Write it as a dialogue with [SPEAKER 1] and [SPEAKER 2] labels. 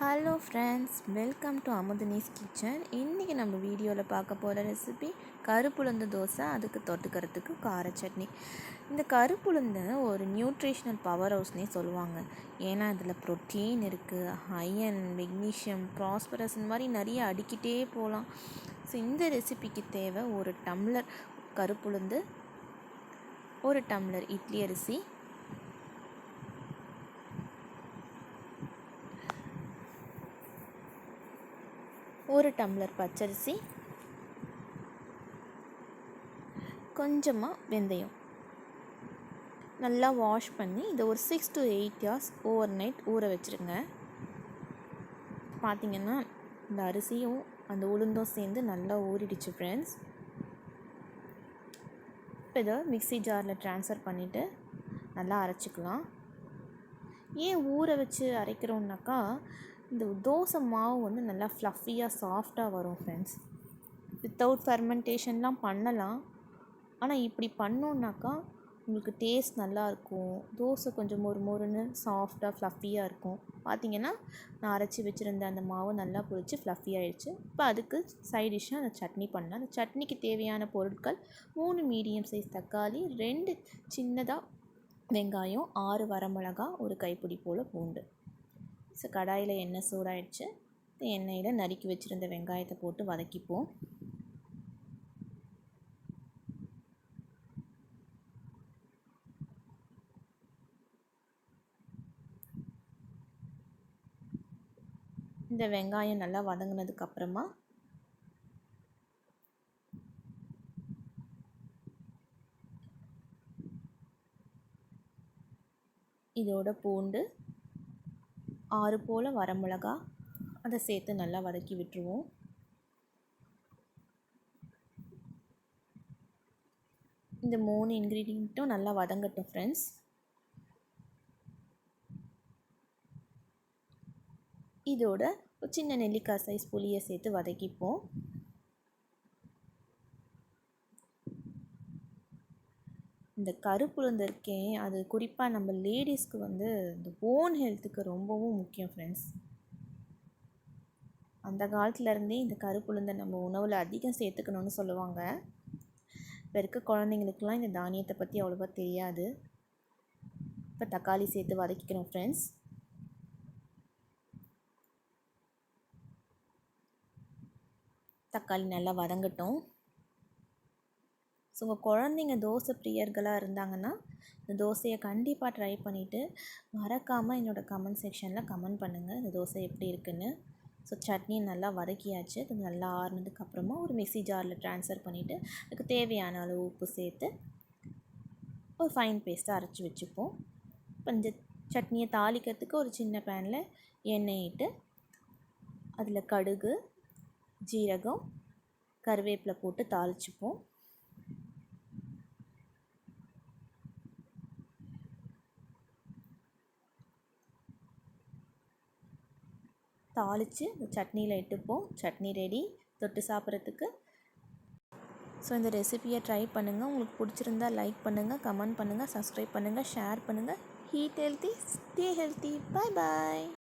[SPEAKER 1] Hello friends welcome to Amudhani's kitchen இன்றைக்கி நம்ம வீடியோவில் பார்க்க போகிற ரெசிபி கருப்புளுந்து தோசை அதுக்கு தொட்டுக்கிறதுக்கு கார சட்னி. இந்த கருப்புளுந்து ஒரு நியூட்ரிஷ்னல் பவர் ஹவுஸ்னே சொல்லுவாங்க. ஏன்னா இதில் ப்ரோட்டீன் இருக்குது அயன் மெக்னீஷியம் ப்ராஸ்பரஸ் இந்த மாதிரி நிறைய அடிக்கிட்டே போகலாம் ஸோ இந்த ரெசிபிக்கு தேவை ஒரு டம்ளர் கருப்புளுந்து ஒரு டம்ளர் இட்லி அரிசி ஒரு டம்ளர் பச்சரிசி கொஞ்சமாக வெந்தயம். நல்லா வாஷ் பண்ணி இதை ஒரு six to eight hours overnight ஊற வச்சுருங்க. பார்த்திங்கன்னா இந்த அரிசியும் அந்த உளுந்தும் சேர்ந்து நல்லா ஊறிடுச்சு ஃப்ரெண்ட்ஸ் இப்போ இதை மிக்சி ஜாரில் ட்ரான்ஸ்ஃபர் பண்ணிவிட்டு நல்லா அரைச்சிக்கலாம். ஏன் ஊற வச்சு அரைக்கிறோன்னாக்கா இந்த தோசை மாவு வந்து நல்லா ஃப்ளஃபியாக சாஃப்டாக வரும் ஃப்ரெண்ட்ஸ் வித்தவுட் ஃபெர்மெண்டேஷன்லாம் பண்ணலாம். ஆனால் இப்படி பண்ணோன்னாக்கா உங்களுக்கு டேஸ்ட் நல்லாயிருக்கும் தோசை கொஞ்சம் மொறு மொறுன்னு சாஃப்டாக ஃப்ளஃபியாக இருக்கும். பார்த்திங்கன்னா நான் அரைச்சி வச்சுருந்த அந்த மாவு நல்லா பிடிச்சி ஃப்ளஃபி ஆகிடுச்சு இப்போ அதுக்கு சைட் டிஷ்ஷாக அந்த சட்னி பண்ணலாம். அந்த சட்னிக்கு தேவையான பொருட்கள் மூணு மீடியம் சைஸ் தக்காளி ரெண்டு சின்னதாக வெங்காயம் ஆறு வரமிளகா ஒரு கைப்பிடி போல் பூண்டு. ஸோ கடாயில் எண்ணெய் சூடாயிடுச்சு. எண்ணெயில் நறுக்கி வச்சுருந்த வெங்காயத்தை போட்டு வதக்கிப்போம். இந்த வெங்காயம் நல்லா வதங்கினதுக்கப்புறமா இதோட பூண்டு ஆறு போல் வரமிளகா அதை சேர்த்து நல்லா வதக்கி விட்டுருவோம். இந்த மூணு இன்க்ரீடியண்ட்டும் நல்லா வதங்கட்டும் ஃப்ரெண்ட்ஸ் இதோட ஒரு சின்ன நெல்லிக்காய் சைஸ் புளியை சேர்த்து வதக்கிப்போம். இந்த கருப்புளுந்து இருக்கேன் அது குறிப்பாக நம்ம லேடிஸ்க்கு வந்து இந்த போன் ஹெல்த்துக்கு ரொம்பவும் முக்கியம் ஃப்ரெண்ட்ஸ் அந்த காலத்துலேருந்தே இந்த கருப்புளுந்தை நம்ம உணவில் அதிகம் சேர்த்துக்கணும்னு சொல்லுவாங்க. இப்போ இருக்க குழந்தைங்களுக்குலாம் இந்த தானியத்தை பற்றி அவ்வளோவா தெரியாது. இப்போ தக்காளி சேர்த்து வதக்கிக்கணும் ஃப்ரெண்ட்ஸ் தக்காளி நல்லா வதங்கட்டும். ஸோ உங்கள் குழந்தைங்க தோசை பிரியர்களாக இருந்தாங்கன்னா இந்த தோசையை கண்டிப்பாக ட்ரை பண்ணிவிட்டு மறக்காமல் என்னோடய கமெண்ட் செக்ஷனில் கமெண்ட் பண்ணுங்கள் இந்த தோசை எப்படி இருக்குன்னு. ஸோ சட்னி நல்லா வதக்கியாச்சு. அது நல்லா ஆறுனதுக்கப்புறமா ஒரு மிக்சி ஜாரில் ட்ரான்ஸ்ஃபர் பண்ணிவிட்டு அதுக்கு தேவையான அளவு உப்பு சேர்த்து ஒரு ஃபைன் பேஸ்ட்டாக அரைச்சி வச்சுப்போம். இப்போ இந்த சட்னியை தாளிக்கிறதுக்கு ஒரு சின்ன பேனில் எண்ணெய் இட்டு அதில் கடுகு ஜீரகம் கருவேப்பிலை போட்டு தாளிச்சுப்போம். தாளித்து சட்னியில் இட்டுப்போம். சட்னி ரெடி தொட்டு சாப்பிட்றதுக்கு. ஸோ இந்த ரெசிபியை ட்ரை பண்ணுங்கள் உங்களுக்கு பிடிச்சிருந்தா லைக் பண்ணுங்கள் கமெண்ட் பண்ணுங்கள் சப்ஸ்கிரைப் பண்ணுங்கள் ஷேர் பண்ணுங்கள் eat healthy stay healthy bye bye